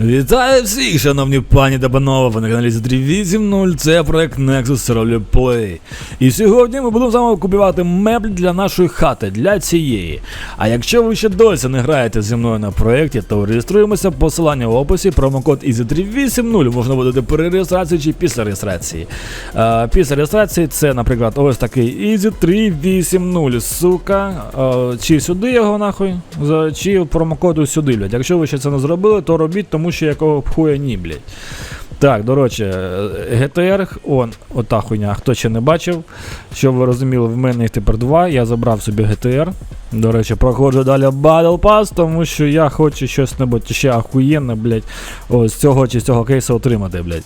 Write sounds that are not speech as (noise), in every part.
Вітаю всіх, шановні пані та панове, ви на каналі Z380, це проект Nexus Roleplay. І сьогодні ми будемо з вами купувати меблі для нашої хати, для цієї. А якщо ви ще досі не граєте зі мною на проєкті, то реєструємося, посилання в описі, промокод EASY380 можна буде при реєстрації чи після реєстрації. Е, після реєстрації це, наприклад, ось такий EASY380, сука. Е, чи сюди його нахуй, чи промокоду сюди, блядь. Якщо ви ще це не зробили, то робіть, тому що якого б хуя ні, блядь. Так, до речі, е, GTR, он, ота хуйня, хто ще не бачив, щоб ви розуміли, в мене їх тепер два, я забрав собі GTR. До речі, проходжу далі Battle Pass, тому що я хочу щось небудь ще ахуєнне, блядь, ось цього чи цього кейсу отримати, блядь.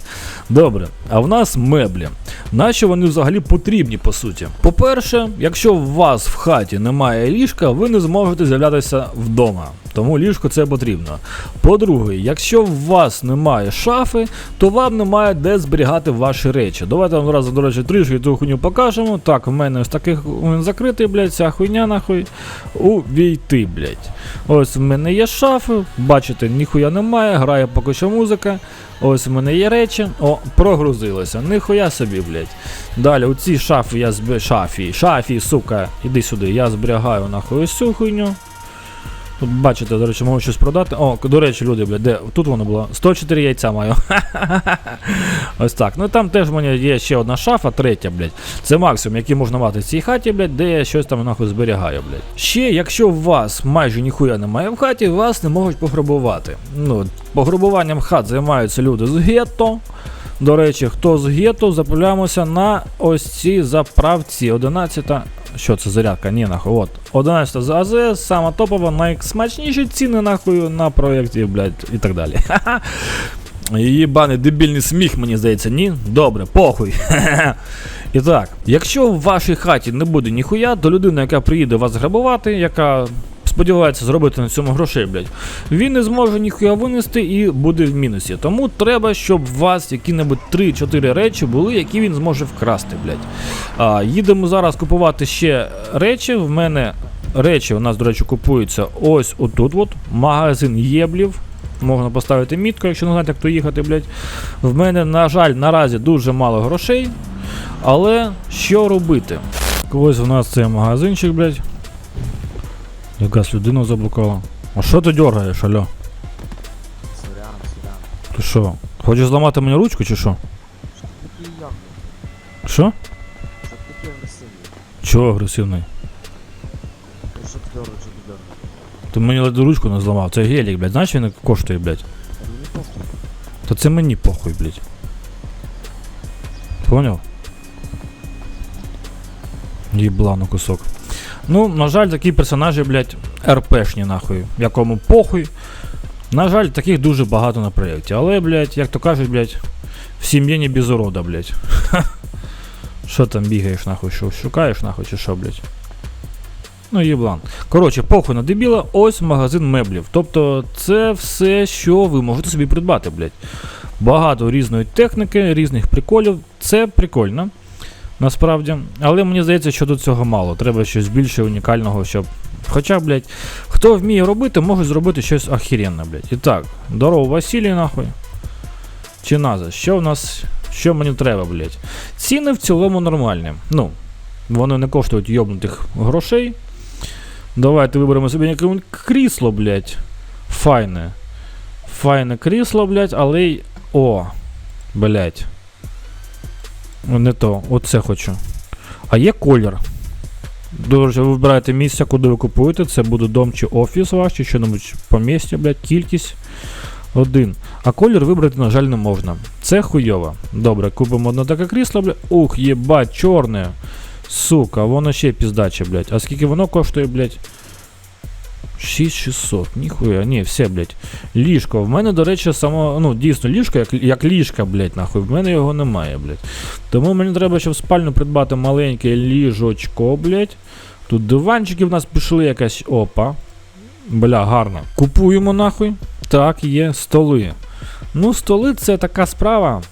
Добре, а в нас меблі. Нащо вони взагалі потрібні, по суті? По-перше, якщо у вас в хаті немає ліжка, ви не зможете з'являтися вдома. Тому ліжко це потрібно. По-друге, якщо у вас немає шафи, то вам немає де зберігати ваші речі. Давайте вам одразу, до речі, трішки цю хуйню покажемо. Так, в мене ось таких закритий, блядь, ця хуйня нахуй. Увійти, блять. Ось в мене є шафи, бачите, ніхуя немає, грає поки що музика. Ось в мене є речі. О, прогрузилося. Ніхуя собі, блять. Далі, у цій шафі я зб... шафі, шафі, сука, іди сюди, я зберігаю нахуй ось цю хуйню. Бачите, до речі, можу щось продати. О, до речі, люди, блядь, де тут воно було? 104 яйця маю. (laughs) Ось так. Ну там теж в мене є ще одна шафа, третя, блядь. Це максимум, який можна мати в цій хаті, блядь, де я щось там нахуй зберігаю, блядь. Ще, якщо у вас майже ніхуя немає в хаті, вас не можуть пограбувати. Ну, пограбуванням хат займаються люди з гетто. До речі, хто з гетто, заправляємося на ось цій заправці 11. Що це зарядка? Ні, нахуй, от. 11 за АЗС, сама топова, найсмачніші ціни нахуй на проєкті, блядь, і так далі. Її баний дебільний сміх, мені здається, ні? Добре, похуй. І так, якщо в вашій хаті не буде ніхуя, то людина, яка приїде вас грабувати, яка сподівається зробити на цьому грошей, блядь, він не зможе ніхуя винести і буде в мінусі. Тому треба, щоб у вас які-небудь 3-4 речі були, які він зможе вкрасти, блядь. А, їдемо зараз купувати ще речі. В мене речі у нас, до речі, купуються ось отут. от Магазин єблів. Можна поставити мітку, якщо не знаєте, як то їхати, блядь. В мене, на жаль, наразі дуже мало грошей. Але що робити? Ось у нас цей магазинчик, блядь. Якась людина заблукала. А що ти дергаєш, алло? Сорян, сорян. Ти що? Хочеш зламати мені ручку чи що? Що ти такий? Що? Що ти такий агресивний? Чого агресивний? Ти що ти дорого, що ти мені ледь ручку не зламав. Це гелік, блядь. Знаєш, він коштує, блядь. Та мені похуй. Та це мені похуй, блядь. Поняв? Єблану кусок. Ну, на жаль, такі персонажі, блядь, РПшні нахуй. Якому похуй. На жаль, таких дуже багато на проєкті. Але, блядь, як то кажуть, блядь, в сім'ї не без урода, блядь. (laughs) Що там бігаєш, нахуй, що шукаєш, нахуй, чи що, блядь? Ну, єблан. Коротше, похуй на дебіла, ось магазин меблів. Тобто, це все, що ви можете собі придбати, блядь. Багато різної техніки, різних приколів. Це прикольно. Насправді. Але мені здається, що тут цього мало. Треба щось більше унікального, щоб. Хоча, блядь, хто вміє робити, може зробити щось охеренне, блядь. І так, здорово, Василій, нахуй. Чи наза? Що в нас. Що мені треба, блядь? Ціни в цілому нормальні. Ну, вони не коштують йобнутих грошей. Давайте виберемо собі яке крісло, блядь. Файне. Файне крісло, блядь, але й. О, блядь. Ну, Не то, оце хочу. А є колір. Дуже ви вибираєте місце, куди ви купуєте. Це буде дом чи офіс ваш, чи що-небудь помістя, блядь, кількість. Один. А колір вибрати, на жаль, не можна. Це хуйово. Добре, купимо одне таке крісло, блядь. Ух, єбать, чорне. Сука, воно ще піздаче, блядь. А скільки воно коштує, блядь? 6600, ніхуя, ні, все, блядь. Ліжко. В мене, до речі, само, ну, дійсно, ліжко, як, як ліжка, блядь, нахуй. В мене його немає, блядь. Тому мені треба, щоб в спальню придбати маленьке ліжочко, блядь. Тут диванчики в нас пішли якась. Опа. Бля, гарно. Купуємо нахуй. Так, є столи. Ну, столи це така справа.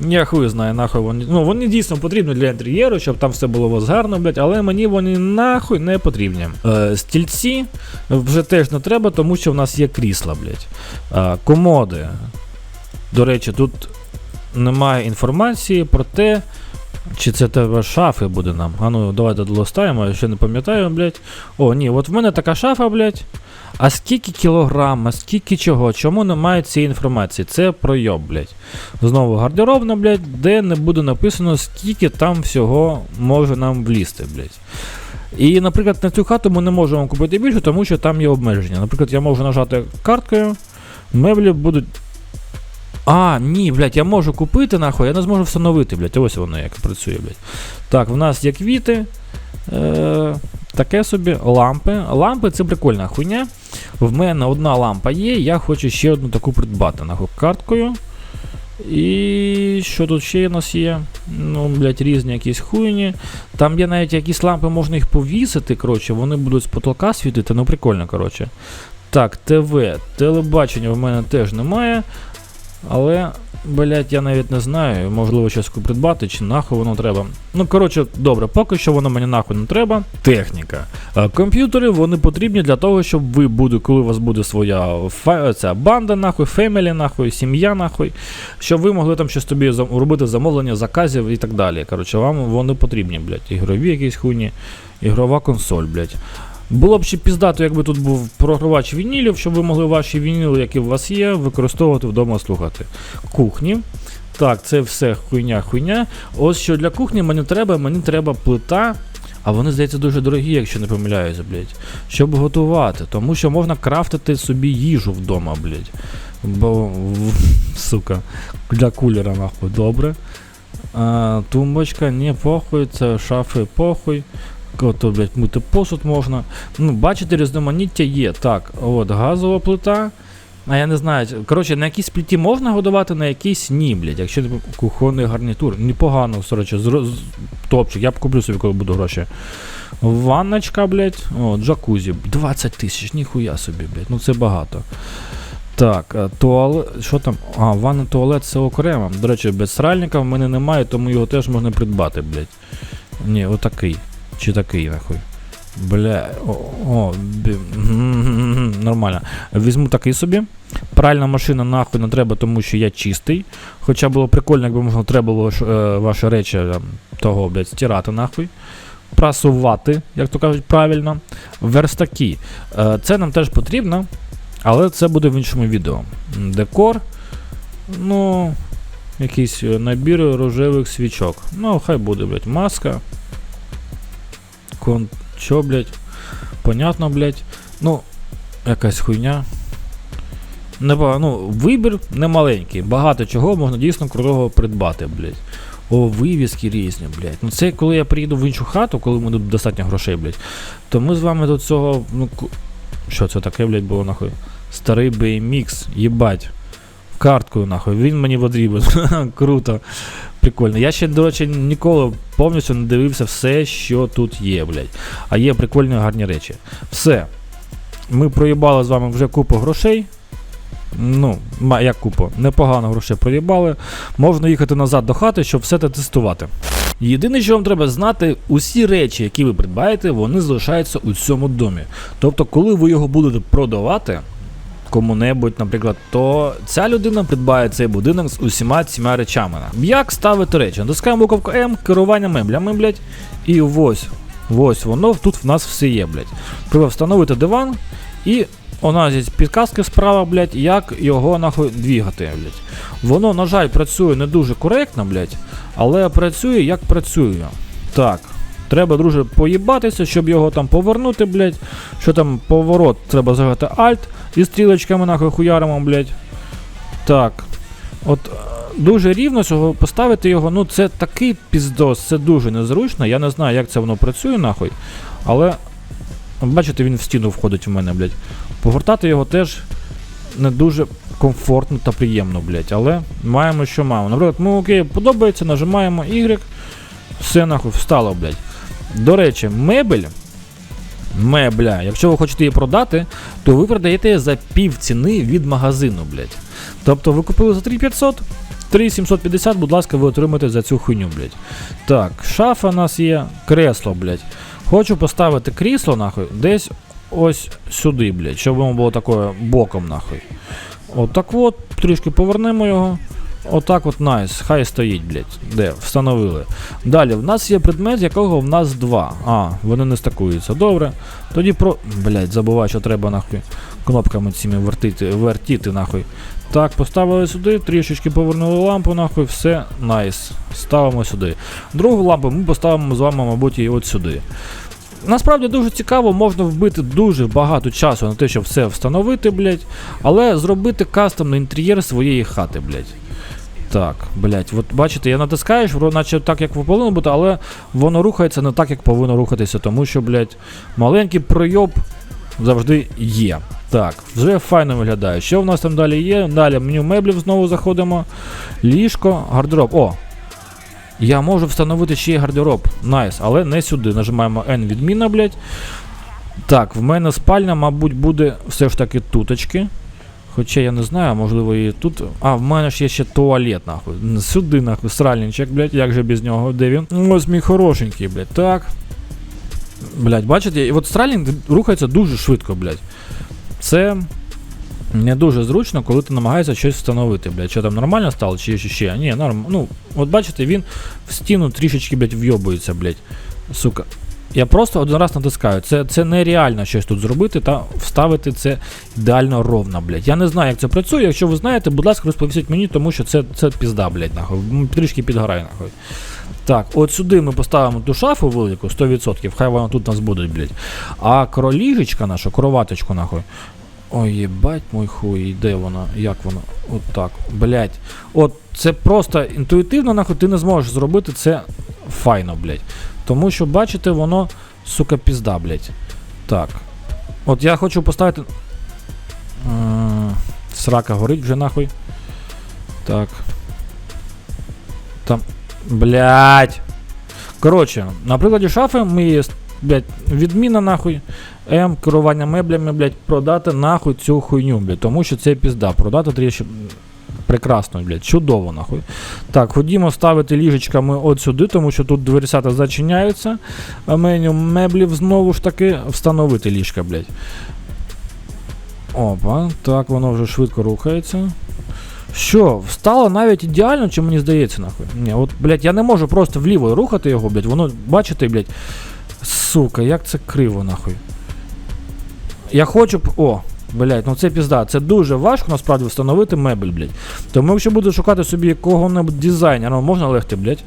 Я хуй знаю, нахуй вони. Ну, вони дійсно потрібні для інтер'єру, щоб там все було вас гарно, блядь, але мені вони нахуй не потрібні. Е, стільці вже теж не треба, тому що в нас є крісла, блядь. Е, комоди. До речі, тут немає інформації про те, чи це тебе шафи буде нам. А ну, давайте долистаємо, я ще не пам'ятаю, блядь. О, ні, от в мене така шафа, блядь. А скільки кілограм, скільки чого? Чому немає цієї інформації? Це пройоб, блядь. Знову гардеробна, блядь, де не буде написано, скільки там всього може нам влізти, блядь. І, наприклад, на цю хату ми не можемо купити більше, тому що там є обмеження. Наприклад, я можу нажати карткою, меблі будуть. А, ні, блядь, я можу купити, нахуй, я не зможу встановити, блядь. Ось воно як працює, блядь. Так, в нас є квіти. Е, таке собі, лампи. Лампи це прикольна хуйня. В мене одна лампа є, я хочу ще одну таку придбати нахуй карткою. І що тут ще у нас є? Ну, блядь, різні якісь хуйні. Там є навіть якісь лампи, можна їх повісити, коротше, вони будуть з потолка світити, ну прикольно, коротше. Так, ТВ, телебачення в мене теж немає. Але, блядь, я навіть не знаю, можливо, щось придбати, чи нахуй воно треба. Ну, коротше, добре, поки що воно мені нахуй не треба. Техніка. Е, Комп'ютери вони потрібні для того, щоб ви буде, коли у вас буде своя ця банда, нахуй, фемілі, нахуй, сім'я, нахуй, щоб ви могли там щось тобі робити замовлення, заказів і так далі. Коротше, вам вони потрібні, блядь. Ігрові якісь хуйні, ігрова консоль, блядь. Було б ще піздато, якби тут був програвач вінілів, щоб ви могли ваші вініли, які у вас є, використовувати вдома слухати. Кухні. Так, це все хуйня-хуйня. Ось що для кухні мені треба, мені треба плита. А вони, здається, дуже дорогі, якщо не помиляюся, блядь. Щоб готувати. Тому що можна крафтити собі їжу вдома, блядь. Бо, сука, для кулера, нахуй, добре. А, тумбочка, не похуй, це шафи похуй. Ото, блядь, мити посуд можна. Ну, бачите, різноманіття є. Так, от газова плита. А я не знаю. Коротше, на якійсь плиті можна годувати, на якійсь ні, блядь. Якщо не кухонний гарнітур. Непогано, коротше, зро- топчик. Я б куплю собі, коли буду гроші. Ванночка, блядь. О, джакузі. 20 тисяч, ніхуя собі, блядь. Ну це багато. Так, е, туалет. Що там? А, ванна туалет це окремо. До речі, без сральника в мене немає, тому його теж можна придбати, блядь. Ні, отакий. Чи такий, нахуй. Бля, о, (laughs) нормально. Візьму такий собі. Пральна машина нахуй не треба, тому що я чистий. Хоча було прикольно, якби можна треба було е, ваші речі е, того, блядь, стирати нахуй. Прасувати, як то кажуть правильно. Верстаки. Е, це нам теж потрібно, але це буде в іншому відео. Декор. Ну, якийсь е, набір рожевих свічок. Ну, хай буде, блядь, маска. Кон... Чо, блядь? Понятно, блядь. Ну, якась хуйня. Не, ну, вибір не маленький. Багато чого можна дійсно крутого придбати, блядь. О, вивіски різні, блядь. Ну це коли я приїду в іншу хату, коли буде достатньо грошей, блядь. То ми з вами до цього. Ну, що це таке, блядь, було нахуй? Старий BMX, їбать. Карткою, нахуй. Він мені потрібен. (laughs) Круто. Прикольно. Я ще, до речі, ніколи повністю не дивився все, що тут є, блядь. А є прикольні гарні речі. Все. Ми проїбали з вами вже купу грошей. Ну, як купу, непогано грошей проїбали. Можна їхати назад до хати, щоб все це тестувати. Єдине, що вам треба знати, усі речі, які ви придбаєте, вони залишаються у цьому домі. Тобто, коли ви його будете продавати кому-небудь, наприклад, то ця людина придбає цей будинок з усіма цими речами. Як ставити речі? Натискаємо буковку М, керування меблями, блядь, і ось, ось воно тут в нас все є, блядь. Треба встановити диван і у нас є підказки справа, блядь, як його нахуй двігати, блядь. Воно, на жаль, працює не дуже коректно, блядь, але працює як працює. Так. Треба, друже, поїбатися, щоб його там повернути, блядь. Що там поворот, треба зажати Alt і стрілочками нахуй хуяримо, блядь. Так. От е, дуже рівно цього поставити його, ну це такий піздос, це дуже незручно. Я не знаю, як це воно працює, нахуй. Але. Бачите, він в стіну входить у мене, блядь. Повертати його теж не дуже комфортно та приємно, блядь. Але маємо, що маємо. Наприклад, ну окей, подобається, нажимаємо Y. Все нахуй встало, блядь. До речі, мебель. Мебля, якщо ви хочете її продати, то ви продаєте за пів ціни від магазину, блядь. Тобто ви купили за 3500, 3750, будь ласка, ви отримаєте за цю хуйню, блядь. Так, шафа у нас є, кресло, блядь. Хочу поставити крісло, нахуй, десь ось сюди, блядь, щоб воно було такое боком, нахуй. Отак от, трішки повернемо його. Отак от найс, хай стоїть, блядь. Де? Встановили. Далі, в нас є предмет, якого в нас два. А, вони не стакуються. Добре. Тоді про. Блядь, забуваю, що треба нахуй кнопками цими вертити, вертіти, нахуй. Так, поставили сюди, трішечки повернули лампу, нахуй, все, найс. Ставимо сюди. Другу лампу ми поставимо з вами, мабуть, і от сюди. Насправді дуже цікаво, можна вбити дуже багато часу на те, щоб все встановити, блядь, але зробити кастомний інтер'єр своєї хати, блядь. Так, блядь, от бачите, я натискаєш, наче так, як повинно бути, але воно рухається не так, як повинно рухатися, тому що, блядь, маленький пройоб завжди є. Так, вже файно виглядає. Що в нас там далі є? Далі меню меблів знову заходимо. Ліжко, гардероб. О! Я можу встановити ще й гардероб. Найс, але не сюди. Нажимаємо N відміна, блядь. Так, в мене спальня, мабуть, буде все ж таки туточки. Хоча я не знаю, можливо, і тут. А, в мене ж є ще туалет, нахуй. Сюди, нахуй, сральничок, блядь, як же без нього, де він? Ось мій хорошенький, блядь. Так. Блядь, бачите, і от страйлінг рухається дуже швидко, блядь. Це не дуже зручно, коли ти намагаєшся щось встановити, блядь. Що там нормально стало, чи ще? Ні, норм. Ну, от бачите, він в стіну трішечки, блядь, вйобується, блядь. Сука. Я просто один раз натискаю. Це, це нереально щось тут зробити та вставити це ідеально ровно, блядь. Я не знаю, як це працює. Якщо ви знаєте, будь ласка, розповісіть мені, тому що це, це пізда, блядь, нахуй. Трішки підгорає, нахуй. Так, от сюди ми поставимо ту шафу велику, 100%, хай вона тут нас буде, блядь. А кроліжечка наша, кроваточку, нахуй. Ой, єбать мой хуй, де вона? Як вона? От так. Блять. От це просто інтуїтивно, нахуй, ти не зможеш зробити це файно, блять. Тому що, бачите, воно, сука, пізда, блять. Так. От я хочу поставити. Срака горить вже нахуй. Так. Там. Блять. Коротше, на прикладі шафи ми її, блять, відміна нахуй. М, керування меблями, блядь, продати нахуй цю хуйню, блядь, тому що це пізда. Продати трішки прекрасно, блядь, чудово, нахуй. Так, ходімо ставити ліжечками от сюди, тому що тут дверцята зачиняються. Меню меблів знову ж таки встановити ліжка, блядь. Опа, так, воно вже швидко рухається. Що, встало навіть ідеально, чи мені здається, нахуй? Ні, от, блядь, я не можу просто вліво рухати його, блядь, воно, бачите, блядь. Сука, як це криво, нахуй. Я хочу б. О, блядь, ну це пізда. Це дуже важко насправді встановити мебель, блядь. Тому якщо буду шукати собі якого-небудь дизайнера, можна легти, блядь.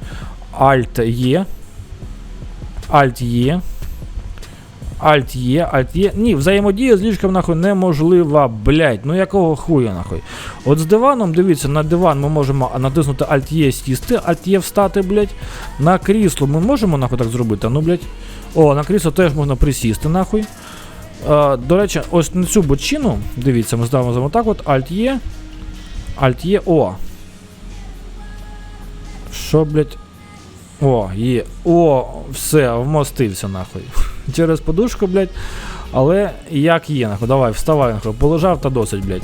Alt є. Alt є. Alt є, Alt є. Ні, взаємодія з ліжком нахуй неможлива, блядь. Ну якого хуя нахуй. От з диваном, дивіться, на диван ми можемо натиснути Alt є сісти, Alt є встати, блядь. На крісло ми можемо нахуй так зробити, ну, блядь. О, на крісло теж можна присісти, нахуй. Е, до речі, ось на цю бочину, дивіться, ми ставимо так от, Alt є. Alt є, о. Що, блядь? О, є. О, все, вмостився нахуй. (laughs) Через подушку, блядь. Але як є, нахуй, давай, вставай, нахуй. Полежав та досить, блядь.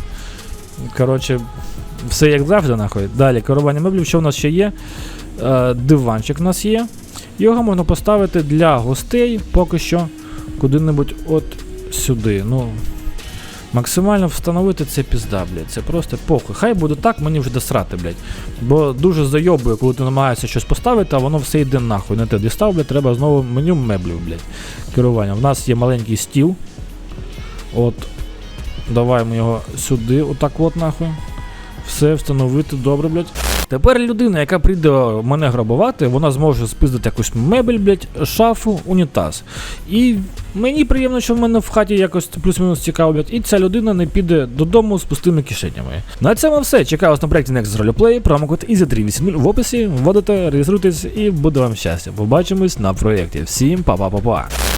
Коротше, все як завжди, нахуй. Далі, керування меблів, що в нас ще є? Е, диванчик у нас є. Його можна поставити для гостей поки що куди-небудь от сюди. Ну, максимально встановити це пізда, блядь. Це просто похуй. Хай буде так, мені вже досрати, блядь. Бо дуже зайобує, коли ти намагаєшся щось поставити, а воно все йде нахуй. Не те дістав, блядь, треба знову меню меблів, блядь. Керування. В нас є маленький стіл. От. Давай ми його сюди, отак от нахуй. Все встановити добре, блядь. Тепер людина, яка прийде мене грабувати, вона зможе спиздити якусь мебель, блядь, шафу, унітаз. І мені приємно, що в мене в хаті якось плюс-мінус цікаво, блядь, і ця людина не піде додому з пустими кишенями. На цьому все. Чекаю вас на проєкті Next Roleplay, промокод EASY380 в описі, вводите, реєструйтесь і буде вам щастя. Побачимось на проєкті. Всім па-па-па-па.